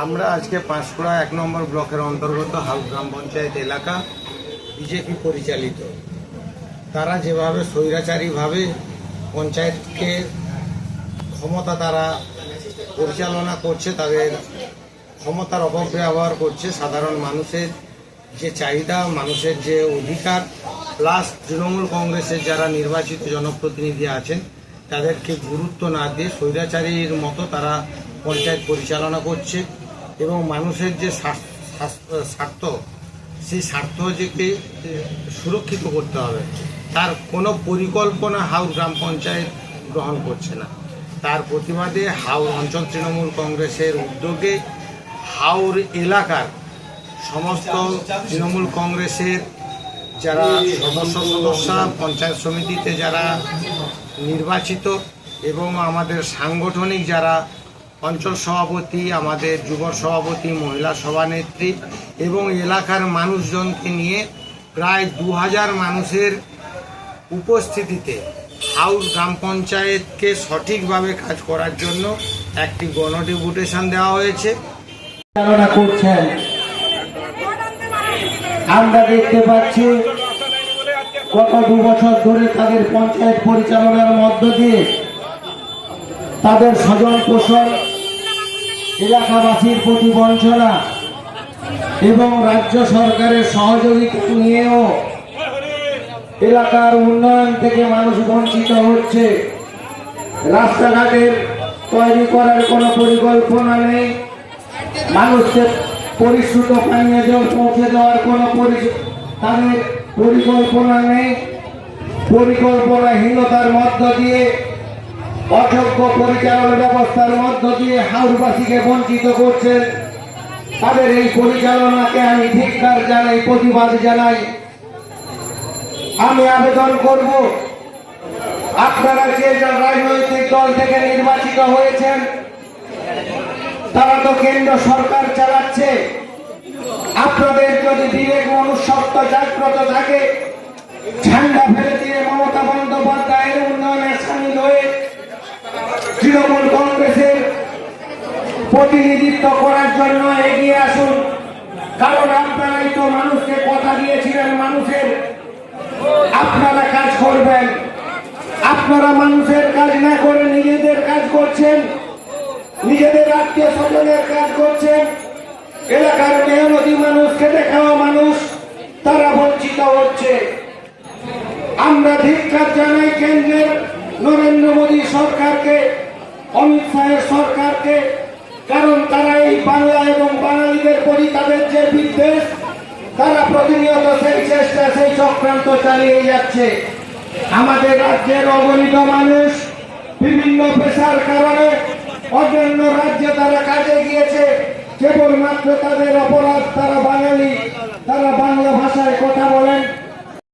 আমরা আজকে পাঁশকুড়া এক নম্বর ব্লকের অন্তর্গত হাউস গ্রাম পঞ্চায়েত এলাকা বিজেপি পরিচালিত। তারা যেভাবে স্বৈরাচারীভাবে পঞ্চায়েতকে ক্ষমতা তারা পরিচালনা করছে, তাদের ক্ষমতার অপব্যবহার করছে, সাধারণ মানুষের যে চাহিদা, মানুষের যে অধিকার, প্লাস তৃণমূল কংগ্রেসের যারা নির্বাচিত জনপ্রতিনিধি আছেন, তাদেরকে গুরুত্ব না দিয়ে স্বৈরাচারীর মতো তারা পঞ্চায়েত পরিচালনা করছে। এবং মানুষের যে স্বার্থ সেই স্বার্থ যেকে সুরক্ষিত করতে হবে। তার কোনো পরিকল্পনা হাওড় গ্রাম পঞ্চায়েত গ্রহণ করছে না। তার প্রতিবাদে হাওড় অঞ্চল তৃণমূল কংগ্রেসের উদ্যোগে হাওড় এলাকার সমস্ত তৃণমূল কংগ্রেসের যারা সদস্য, সদস্যা, পঞ্চায়েত সমিতিতে যারা নির্বাচিত এবং আমাদের সাংগঠনিক যারা অঞ্চল সভাপতি, আমাদের যুব সভাপতি, মহিলা সভানেত্রী এবং এলাকার মানুষজনকে নিয়ে প্রায় দু হাজার মানুষের উপস্থিতিতে হাউস গ্রাম পঞ্চায়েতকে সঠিকভাবে কাজ করার জন্য একটি গণডেপুটেশন দেওয়া হয়েছে। আমরা দেখতে পাচ্ছি গত দু বছর ধরে তাদের পঞ্চায়েত পরিচালনার মধ্য দিয়ে তাদের স্বজন পোষণ এলাকাবাসীর প্রতি বঞ্চনা এবং রাজ্য সরকারের সহযোগিতা নিয়েও এলাকার উন্নয়ন থেকে মানুষ বঞ্চিত হচ্ছে। রাস্তাঘাটের তৈরি করার কোনো পরিকল্পনা নেই। মানুষকে পরিশ্রুত পানীয় জল পৌঁছে দেওয়ার কোনো তাদের পরিকল্পনা নেই। পরিকল্পনাহীনতার মধ্য দিয়ে অযোগ্য পরিচালনা ব্যবস্থার মধ্য দিয়ে হাউসবাসীকে বঞ্চিত করছেন। তাদের এই পরিচালনাকে আমি ধিক্কার জানাই, প্রতিবাদ জানাই। আমি আবেদন করব, আপনারা যে রাজনৈতিক দল থেকে নির্বাচিত হয়েছেন, তারা তো কেন্দ্র সরকার চালাচ্ছে। আপনাদের যদি বিবেক মনুষ্যত্ব জাগ্রত থাকে, ঝান্ডা ফেলে দিয়ে মমতা বন্দ্যোপাধ্যায়ের তৃণমূল কংগ্রেসের প্রতিনিধিত্ব করার জন্য এগিয়ে আসুন। কারণ আপনারাই তো মানুষকে কথা দিয়েছিলেন, মানুষের আপনারা কাজ করবেন। আপনারা মানুষের কাজ না করে নিজেদের কাজ করছেন, নিজেদের আত্মীয় স্বজনের কাজ করছেন। এলাকার মেহনতি মানুষ, খেটে খাওয়া মানুষ, তারা বঞ্চিত হচ্ছে। আমরা ধিক্কার জানাই কেন্দ্রের নরেন্দ্র মোদী সরকারকে। অমিত শাহের সরকারকে, কারণ তারা এই বাংলা এবং বাঙালিদের প্রতি তাদের যে বিদ্বেষ, তারা প্রতিনিয়ত সেই চেষ্টা, সেই চক্রান্ত চালিয়ে যাচ্ছে। আমাদের রাজ্যের অগণিত মানুষ বিভিন্ন পেশার কারণে অন্যান্য রাজ্যে তারা কাজে গিয়েছে। কেবলমাত্র তাদের অপরাধ, তারা বাঙালি, তারা বাংলা ভাষায় কথা বলেন।